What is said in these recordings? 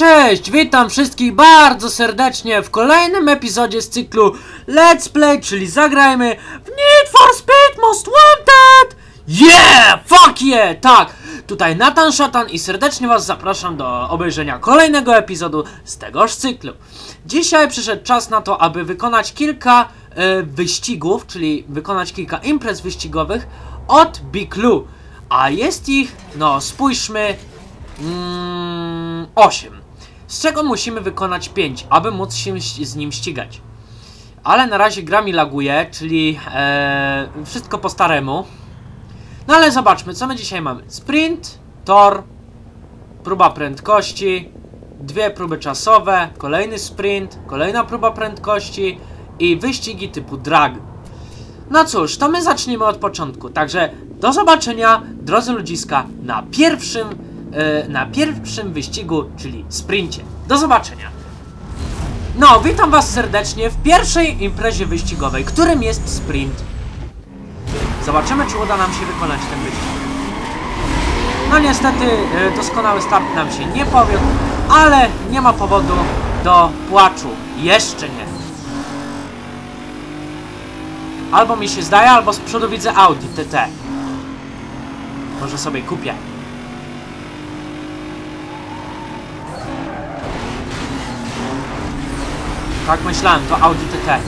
Cześć, witam wszystkich bardzo serdecznie w kolejnym epizodzie z cyklu Let's Play, czyli zagrajmy w Need for Speed Most Wanted! Yeah! Fuck yeah! Tak! Tutaj Nathan Szatan i serdecznie was zapraszam do obejrzenia kolejnego epizodu z tegoż cyklu. Dzisiaj przyszedł czas na to, aby wykonać kilka e, wyścigów, czyli wykonać kilka imprez wyścigowych od Big Blue. A jest ich, no spójrzmy, Mm, 8. Z czego musimy wykonać 5, aby móc się z nim ścigać. Ale na razie gra mi laguje, czyli e, wszystko po staremu. No ale zobaczmy, co my dzisiaj mamy. Sprint, tor, próba prędkości, dwie próby czasowe, kolejny sprint, kolejna próba prędkości i wyścigi typu drag. No cóż, to my zaczniemy od początku. Także do zobaczenia, drodzy ludziska, na pierwszym, na pierwszym wyścigu, czyli sprincie. Do zobaczenia. No, witam was serdecznie w pierwszej imprezie wyścigowej, którym jest sprint. Zobaczymy, czy uda nam się wykonać ten wyścig. No niestety, e, doskonały start nam się nie powiódł, ale nie ma powodu do płaczu. Jeszcze nie. Albo mi się zdaje, albo z przodu widzę Audi TT. Może sobie kupię. Tak myślałem, to Audi TT.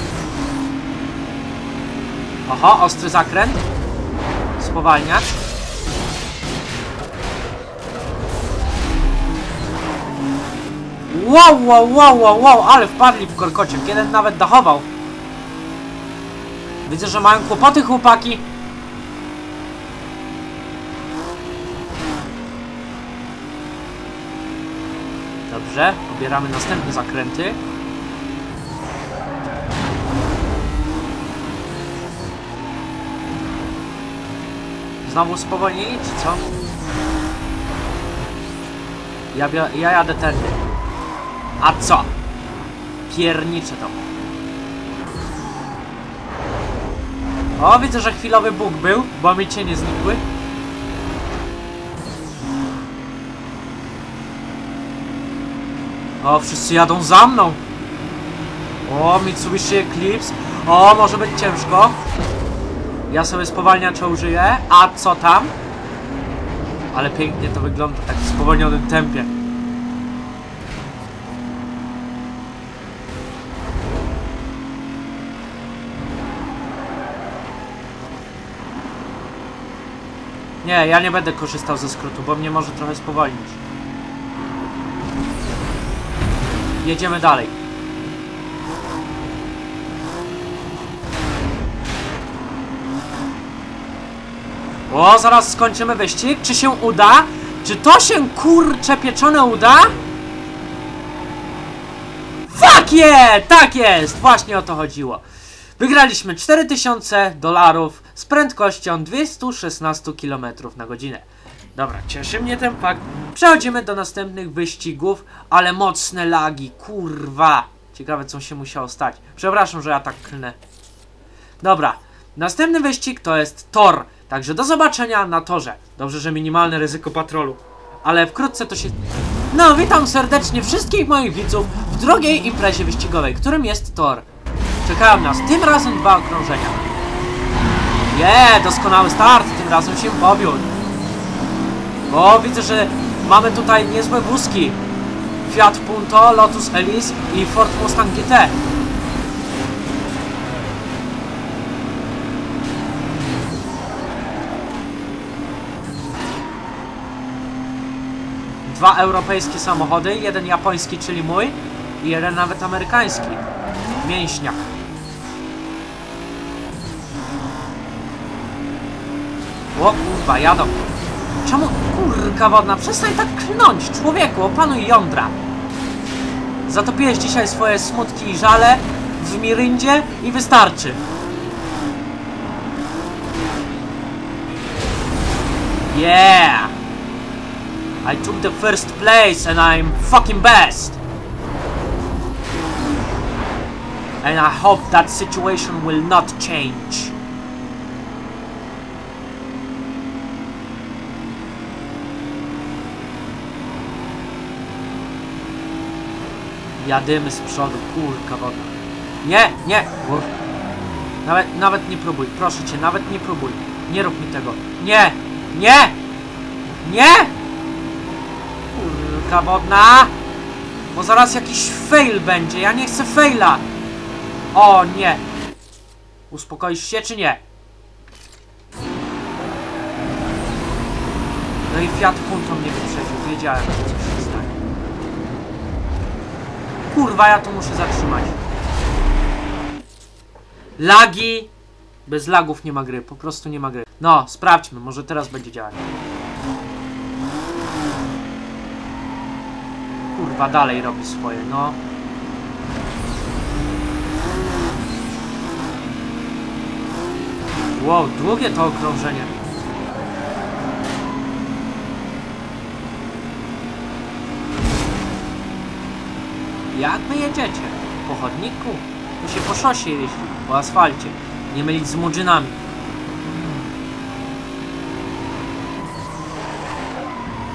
Oho, ostry zakręt. Spowalniacz. Wow, wow, wow, wow, wow, ale wpadli w korkocie. Jeden nawet dachował. Widzę, że mają kłopoty chłopaki. Dobrze, pobieramy następne zakręty. Znowu spowolnili, czy co? Ja, ja jadę tędy. A co? Piernicze to. O, widzę, że chwilowy bóg był, bo mi cienie znikły. O, wszyscy jadą za mną. O, Mitsubishi Eclipse. O, może być ciężko. Ja sobie spowalniacza użyję. A co tam? Ale pięknie to wygląda tak w spowolnionym tempie. Nie, ja nie będę korzystał ze skrótu, bo mnie może trochę spowolnić. Jedziemy dalej. O, zaraz skończymy wyścig. Czy się uda? Czy to się kurcze pieczone uda? Fuck yeah! Tak jest! Właśnie o to chodziło. Wygraliśmy 4000 dolarów z prędkością 216 km na godzinę. Dobra, cieszy mnie ten fakt. Przechodzimy do następnych wyścigów, ale mocne lagi, kurwa. Ciekawe co się musiało stać. Przepraszam, że ja tak klnę. Dobra, następny wyścig to jest tor. Także do zobaczenia na torze. Dobrze, że minimalne ryzyko patrolu. Ale wkrótce to się... No, witam serdecznie wszystkich moich widzów w drugiej imprezie wyścigowej, którym jest tor. Czekają nas tym razem dwa okrążenia. Je, doskonały start, tym razem się powiódł. O, widzę, że mamy tutaj niezłe wózki. Fiat Punto, Lotus Elise i Ford Mustang GT. Dwa europejskie samochody, jeden japoński, czyli mój, i jeden nawet amerykański. Mięśniak. O kurwa, jadą. Czemu kurka wodna? Przestań tak klnąć, człowieku, opanuj jądra. Zatopiłeś dzisiaj swoje smutki i żale w miryndzie i wystarczy. Yeah! I took the first place and I'm fucking best! And I hope that situation will not change. Jadymy z przodu, kurka wodna. Nie, nie! Nawet, nawet nie próbuj, proszę cię, nawet nie próbuj. Nie rób mi tego. Nie! Nie! Nie! Kurka wodna! Bo zaraz jakiś fail będzie, ja nie chcę faila! O nie! Uspokoisz się czy nie? No i Fiat Punto mnie wyprzedził, wiedziałem, że coś się stanie. Kurwa, ja to muszę zatrzymać. Lagi! Bez lagów nie ma gry, po prostu nie ma gry. No, sprawdźmy, może teraz będzie działać. Kurwa, dalej robi swoje, no. Wow, długie to okrążenie. Jak wy jedziecie? Po chodniku? Tu się po szosie jeździ, po asfalcie. Nie mylić z murzynami.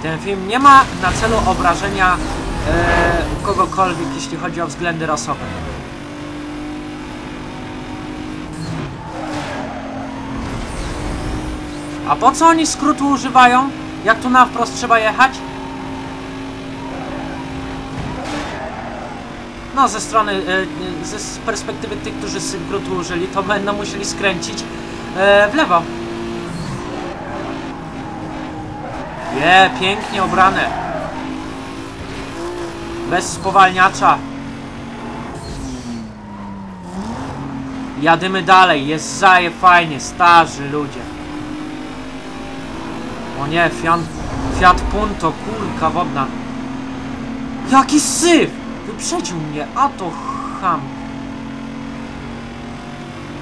Ten film nie ma na celu obrażenia e, kogokolwiek, jeśli chodzi o względy rasowe. A po co oni skrótu używają? Jak tu na wprost trzeba jechać? No, ze strony, e, ze z perspektywy tych, którzy skrótu użyli, to będą musieli skręcić e, w lewo. Je, pięknie obrane. Bez spowalniacza. Jadymy dalej, jest zaje fajnie, starzy ludzie. O nie, Fiat, Fiat Punto, kurka wodna. Jaki syf! Wyprzedził mnie, a to ham.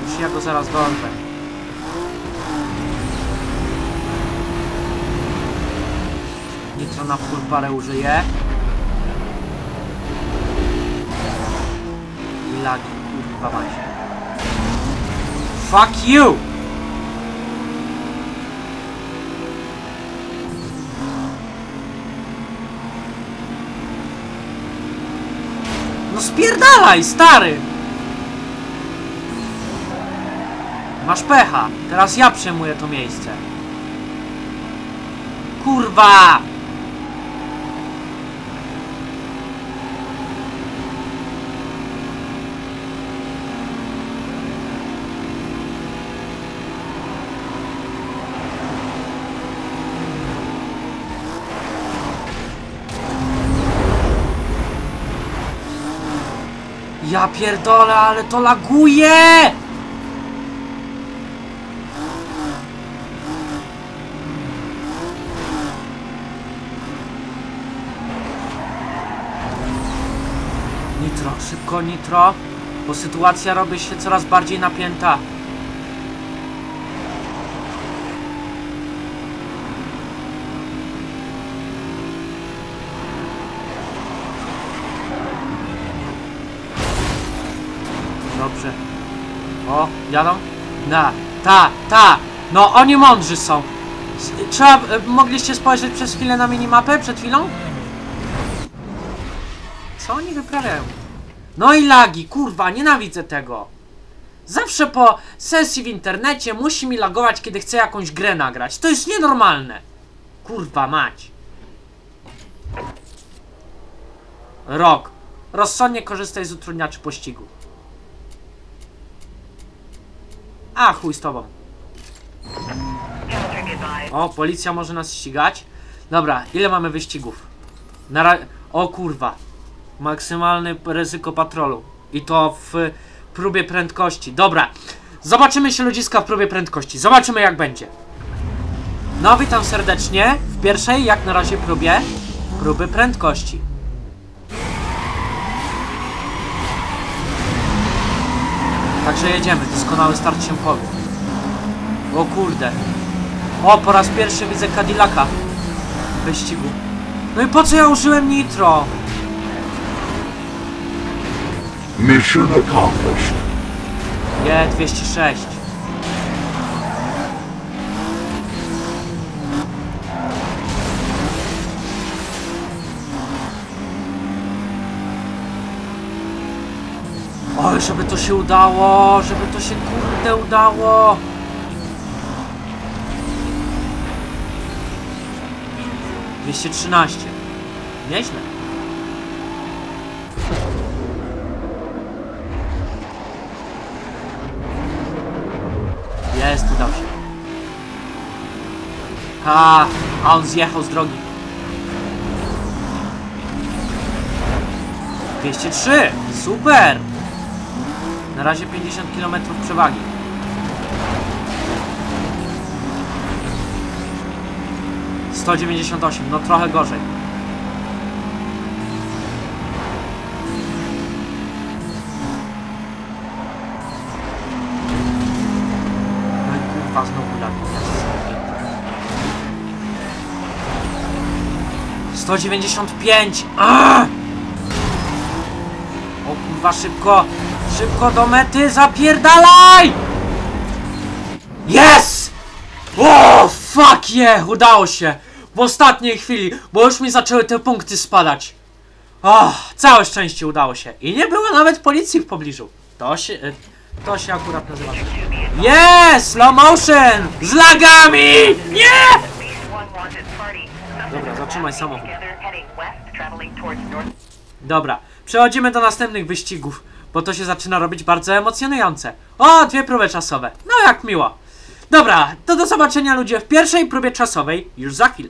Już ja go zaraz dorwę. Nitro na full parę użyję. Lagi, kurwa macie. Fuck you! No spierdalaj, stary! Masz pecha. Teraz ja przejmuję to miejsce. Kurwa! Ja pierdolę, ale to laguje! Nitro, szybko nitro, bo sytuacja robi się coraz bardziej napięta. Dobrze. O, jadą? Na, ta, ta! No, oni mądrzy są. Trzeba, e, mogliście spojrzeć przez chwilę na minimapę, przed chwilą? Co oni wyprawiają? No i lagi, kurwa, nienawidzę tego. Zawsze po sesji w internecie musi mi lagować, kiedy chcę jakąś grę nagrać. To jest nienormalne. Kurwa mać. Rok. Rozsądnie korzystaj z utrudniaczy pościgu. A, chuj z tobą. O, policja może nas ścigać. Dobra, ile mamy wyścigów? Na. O kurwa. Maksymalne ryzyko patrolu. I to w próbie prędkości. Dobra. Zobaczymy się ludziska w próbie prędkości. Zobaczymy jak będzie. No, witam serdecznie w pierwszej, jak na razie, próbie próby prędkości. Także jedziemy, doskonały start się powie. O kurde. O, po raz pierwszy widzę Cadillaca w wyścigu. No i po co ja użyłem nitro? Mission accomplished. Je, 206. Oj, żeby to się udało, żeby to się kurde udało. Dwieście trzynaście. Nieźle. Jest, udał się. Ha, a on zjechał z drogi. 203! Super! Na razie 50 km przewagi. Sto dziewięćdziesiąt osiem, no trochę gorzej. No i kurwa znowu lagi. 195! Aaaa! O kurwa, szybko! Szybko do mety, zapierdalaj! Yes! O, fuck yeah! Udało się! W ostatniej chwili, bo już mi zaczęły te punkty spadać. O, całe szczęście udało się. I nie było nawet policji w pobliżu. To się... e, To się akurat nazywa. Yes! Slow motion! Z lagami! Nie! Dobra, zatrzymaj samochód. Dobra, przechodzimy do następnych wyścigów, bo to się zaczyna robić bardzo emocjonujące. O, dwie próby czasowe. No jak miło. Dobra, to do zobaczenia ludzie w pierwszej próbie czasowej już za chwilę.